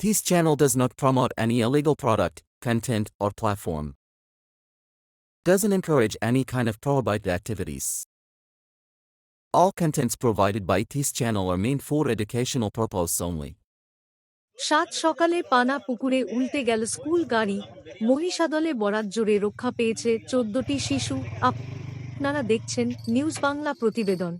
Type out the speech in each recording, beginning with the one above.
This channel does not promote any illegal product, content, or platform. Doesn't encourage any kind of prohibited activities. All contents provided by this channel are meant for educational purpose only. সাত সকালে পানা পুকুরে উল্টে গেল school গাড়ি মহিষাদলে বরাত জোরে রক্ষা পেয়েছে চোদ্দটি শিশু আপনারা দেখছেন নিউজ বাংলা প্রতিবেদন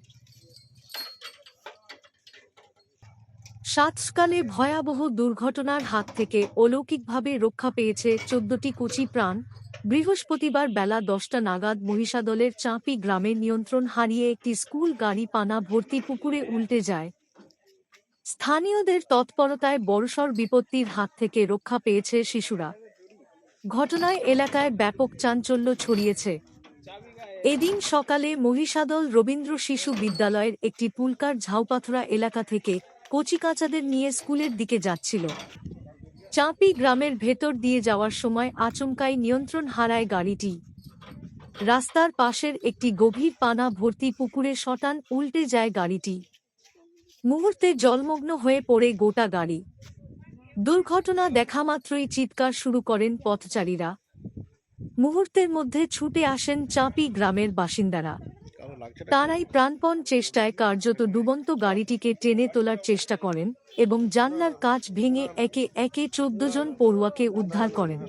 সাত সকালে ভয়াবহ দুর্ঘটনার হাত থেকে অলৌকিকভাবে রক্ষা পেয়েছে চোদ্দটি কচি প্রাণ। বৃহস্পতিবার বেলা দশটা নাগাদ মহিষাদলের চাঁপি গ্রামে নিয়ন্ত্রণ হারিয়ে একটি স্কুল গাড়ি পানা ভর্তি পুকুরে উল্টে যায়। স্থানীয়দের তৎপরতায় বড়সড় বিপত্তির হাত থেকে রক্ষা পেয়েছে শিশুরা। ঘটনায় এলাকায় ব্যাপক চাঞ্চল্য ছড়িয়েছে। এদিন সকালে মহিষাদল রবীন্দ্র শিশু বিদ্যালয়ের একটি পুলকার ঝাউপাথরা এলাকা থেকে কচিকাচাদের নিয়ে স্কুলের দিকে যাচ্ছিল। চাঁপি গ্রামের ভেতর দিয়ে যাওয়ার সময় আচমকাই নিয়ন্ত্রণ হারায় গাড়িটি। রাস্তার পাশের একটি গভীর পানা ভর্তি পুকুরে শটান উল্টে যায় গাড়িটি। মুহূর্তে জলমগ্ন হয়ে পড়ে গোটা গাড়ি। দুর্ঘটনা দেখা মাত্রই চিৎকার শুরু করেন পথচারীরা। মুহূর্তের মধ্যে ছুটে আসেন চাঁপি গ্রামের বাসিন্দারা। তারাই প্রাণপণ চেষ্টায় কার্যত ডুবন্ত গাড়িটিকে টেনে তোলার চেষ্টা করেন এবং জানলার কাজ ভেঙে একে একে চোদ্দ জন পড়ুয়াকে উদ্ধার করেন।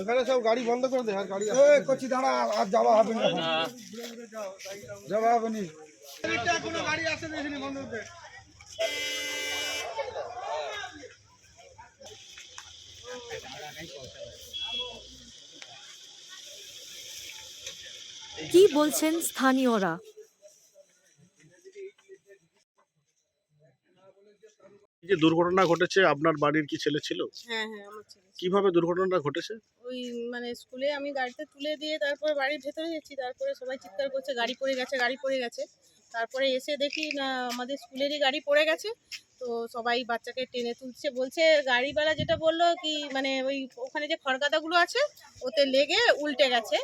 এখানে সব গাড়ি বন্ধ করে দে আর গাড়ি করছি দাঁড়া আর যাওয়া হবে না। যাওয়া হবে নি। কোনো গাড়ি বন্ধ করতে কি বলছেন স্থানীয়রা? এই যে দুর্ঘটনা ঘটেছে আপনার বাড়ির কি ছেলে ছিল? হ্যাঁ হ্যাঁ আমার ছেলে। কীভাবে দুর্ঘটনাটা ঘটেছে? ওই মানে স্কুলে আমি গাড়িতে তুলে দিয়ে তারপরে বাড়ির ভেতরে গেছি তারপরে সবাই চিৎকার করছে গাড়ি পড়ে গেছে গাড়ি পড়ে গেছে। তারপরে এসে দেখি, না, আমাদের স্কুলেরই গাড়ি পড়ে গেছে। তো সবাই বাচ্চাকে টেনে তুলছে, বলছে, গাড়িওয়ালা যেটা বলল কি মানে ওই ওখানে যে খড়কাদাগুলো আছে, ওতে লেগে উল্টে গেছে।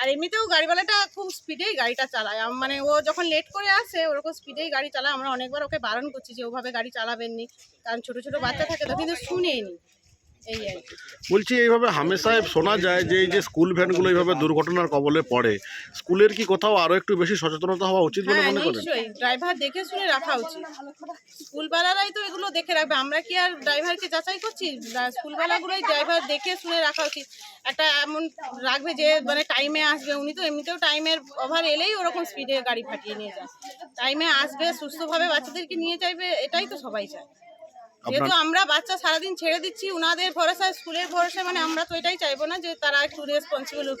আর এমনিতেও গাড়িওয়ালাটা খুব স্পিডেই গাড়িটা চালায়। মানে ও যখন লেট করে আসে, ওরকম স্পিডেই গাড়ি চালায়। আমরা অনেকবার ওকে বারণ করছি যে, ওভাবে গাড়ি চালাবেন নি কারণ ছোট ছোট বাচ্চা থাকে তো, কিন্তু শুনেনি। এই আর কি। বলছি এইভাবে হামেশায় শোনা যায় যে এই যে স্কুল ভ্যানগুলো এইভাবে দুর্ঘটনার কবলে পড়ে স্কুলের কি কোথাও আরও একটু বেশি সচেতনতা হওয়া উচিত বলে হ্যাঁ মনে করেন? নিশ্চয়ই। ড্রাইভার দেখে শুনে রাখা উচিত। স্কুলবেলারাই তো এগুলো দেখে রাখবে। আমরা কি আর ড্রাইভারকে যাচাই করছি? ডা- স্কুলবেলাগুলোই ড্রাইভার দেখে শুনে রাখা উচিত। একটা এমন রাখবে যে মানে টাইমে আসবে। উনি তো এমনিতেও টাইমের ওভার এলেই ওরকম স্পিডে গাড়ি ফাটিয়ে নিয়ে যায়। টাইমে আসবে সুস্থভাবে বাচ্চাদেরকে নিয়ে যাইবে এটাই তো সবাই চায়। যেহেতু আমরা বাচ্চা সারাদিন ছেড়ে দিচ্ছি উনাদের ভরসায় স্কুলের ভরসায় মানে আমরা তো এটাই চাইব না যে তারা একটু রেসপন্সিবল হোক।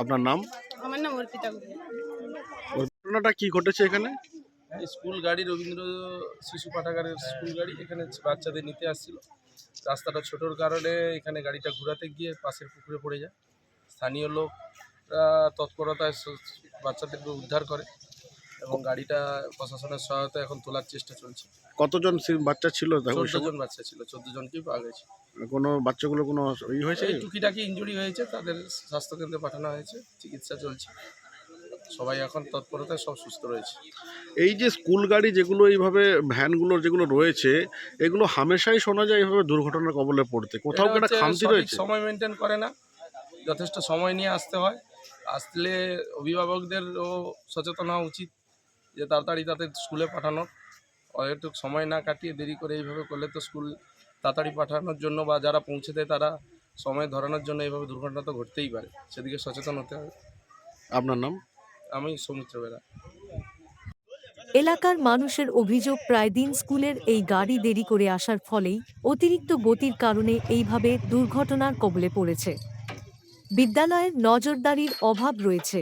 আপনার নাম? আমার নাম অর্পিতা ঘটনাটা কি ঘটেছে এখানে? স্কুল গাড়ি রবীন্দ্র শিশু পাঠাগারের স্কুল গাড়ি এখানে বাচ্চাদের নিতে আসছিল। রাস্তাটা ছোটোর কারণে এখানে গাড়িটা ঘোরাতে গিয়ে পাশের পুকুরে পড়ে যায়। স্থানীয় লোকরা তৎপরতায় বাচ্চাদেরকে উদ্ধার করে। এবং গাড়িটা প্রশাসনের সহায়তা এখন তোলার চেষ্টা চলছে। কতজন সে- বাচ্চা ছিল দেখো ওই চোদ্দ জন বাচ্চা ছিল চোদ্দ জনকেই পাওয়া গেছে। কোনো বাচ্চাগুলো কোনো ই হয়েছে? এই টুকিটাকি ইঞ্জুরি হয়েছে তাদের স্বাস্থ্যকেন্দ্রে পাঠানো হয়েছে চিকিৎসা চলছে। সবাই এখন তৎপরতায় সব সুস্থ রয়েছে। এই যে স্কুল গাড়ি যেগুলো এইভাবে ভ্যানগুলো যেগুলো রয়েছে এগুলো হামেশাই শোনা যায় এইভাবে দুর্ঘটনার কবলে পড়তে। কোথাও কি এটা একটা হচ্ছে খামতি সঠিক রয়েছে? সময় মেনটেন করে না যথেষ্ট সময় নিয়ে আসতে হয়। আসলে অভিভাবকদেরও সচেতন হওয়া উচিত। যে তাড়াতাড়ি তাদের স্কুলে পাঠানোর। একটু সময় না কাটিয়ে দেরি করে এইভাবে করলে তো স্কুল তাড়াতাড়ি পাঠানোর জন্য বা যারা পৌঁছে দেয় তারা সময় ধরানোর জন্য এইভাবে দুর্ঘটনা তো ঘটতেই পারে। সেদিকে সচেতন হতে হবে। আপনার নাম? আমি সৌমিত্র বেরা। এলাকার মানুষের অভিযোগ প্রায় দিন স্কুলের এই গাড়ি দেরি করে আসার ফলেই অতিরিক্ত গতির কারণে এইভাবে দুর্ঘটনার কবলে পড়েছে। বিদ্যালয়ের নজরদারির অভাব রয়েছে।